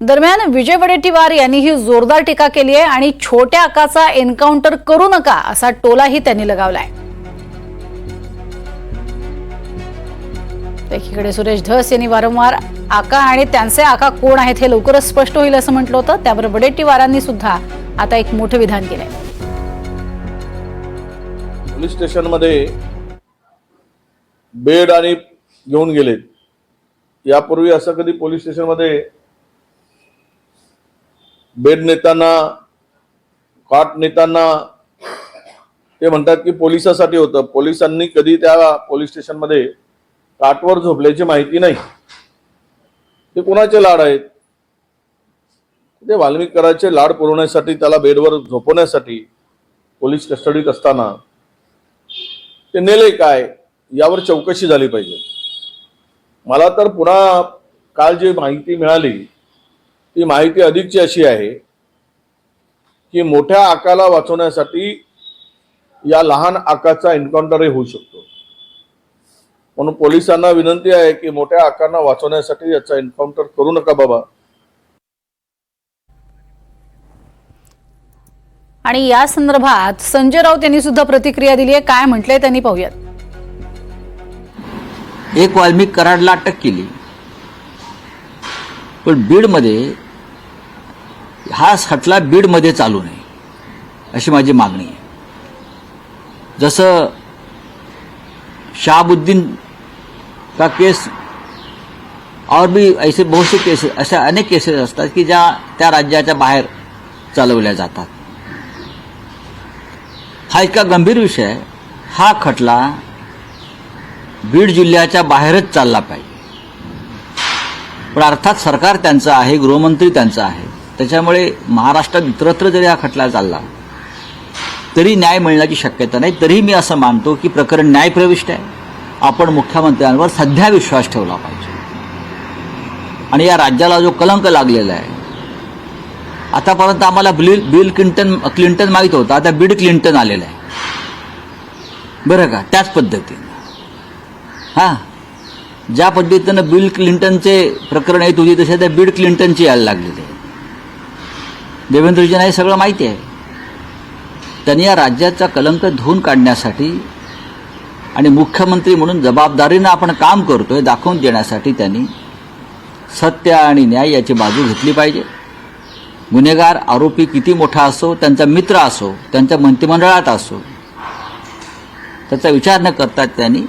दरम्यान विजय वडेट्टीवार यांनी ही जोरदार टीका केली आहे आणि छोट्या आकाचा एन्काउंटर करू नका असा टोलाही त्यांनी लगावलाय. एकीकडे सुरेश धस यांनी वारंवार आका आणि त्यांचे आका कोण आहेत हे लवकरच स्पष्ट होईल असं म्हटलं होतं. त्यावर वडेट्टीवारांनी सुद्धा आता एक मोठं विधान केलंय. पोलीस स्टेशनमध्ये बेड आणि घेऊन गेलेत. यापूर्वी असं कधी पोलीस स्टेशनमध्ये बेड नेताना कॉट नेताना ते म्हणतात की पोलिसासाठी होतं. पोलिसांनी कधी त्या पोलीस स्टेशनमध्ये काटवर झोपल्याची माहिती नाही. ते कोणाचे लाड आहेत? ते वाल्मिकराचे लाड पुरवण्यासाठी त्याला बेडवर झोपवण्यासाठी पोलीस कस्टडीत असताना ते नेले काय? यावर चौकशी झाली पाहिजे. मला तर पुन्हा काल जी माहिती मिळाली ती माहिती अधिकची अशी आहे की मोठ्या आकाला वाचवण्यासाठी या लहान आकाचा एन्काउंटरही होऊ शकतो. म्हणून पोलिसांना विनंती आहे की मोठ्या आकांना वाचवण्यासाठी याचा एन्काउंटर करू नका बाबा. आणि या संदर्भात संजय राऊत यांनी सुद्धा प्रतिक्रिया दिली आहे. काय म्हटलंय त्यांनी पाहूयात. एक वाल्मिक कराडला अटक केली. पण बीडमध्ये हा खटला बीडमध्ये चालू नये अशी माझी मागणी आहे. जसं शहाबुद्दीन का केस और भी ऐसे बहुसे केसेस अशा अनेक केसेस असतात की ज्या त्या राज्याच्या बाहेर चालवल्या जातात. हा इतका गंभीर विषय आहे. हा खटला बीड जिल्ह्याच्या बाहेरच चालला पाहिजे. पण अर्थात सरकार त्यांचं आहे गृहमंत्री त्यांचं आहे. त्याच्यामुळे महाराष्ट्रात इतरत्र जरी हा खटला चालला तरी न्याय मिळण्याची शक्यता नाही. तरी मी असं मानतो की प्रकरण न्यायप्रविष्ट आहे. आपण मुख्यमंत्र्यांवर सध्या विश्वास ठेवला पाहिजे. आणि या राज्याला जो कलंक लागलेला आहे आतापर्यंत आम्हाला बिल बिल क्लिंटन क्लिंटन माहीत होतं. आता बीड क्लिंटन आलेलं आहे. बरं का? त्याच पद्धतीनं. हां. ज्या पद्धतीनं बिल क्लिंटनचे प्रकरण येत होती तसे त्या बीड क्लिंटनची यायला लागलेली. आहे देवेंद्रजींना हे सगळं माहिती आहे. त्यांनी या राज्याचा कलंक धुवून काढण्यासाठी आणि मुख्यमंत्री म्हणून जबाबदारीनं आपण काम करतो हे दाखवून देण्यासाठी त्यांनी सत्य आणि न्याय याची बाजू घेतली पाहिजे. गुन्हेगार आरोपी किती मोठा असो त्यांचा मित्र असो त्यांच्या मंत्रिमंडळात असो त्याचा विचार न करता त्यांनी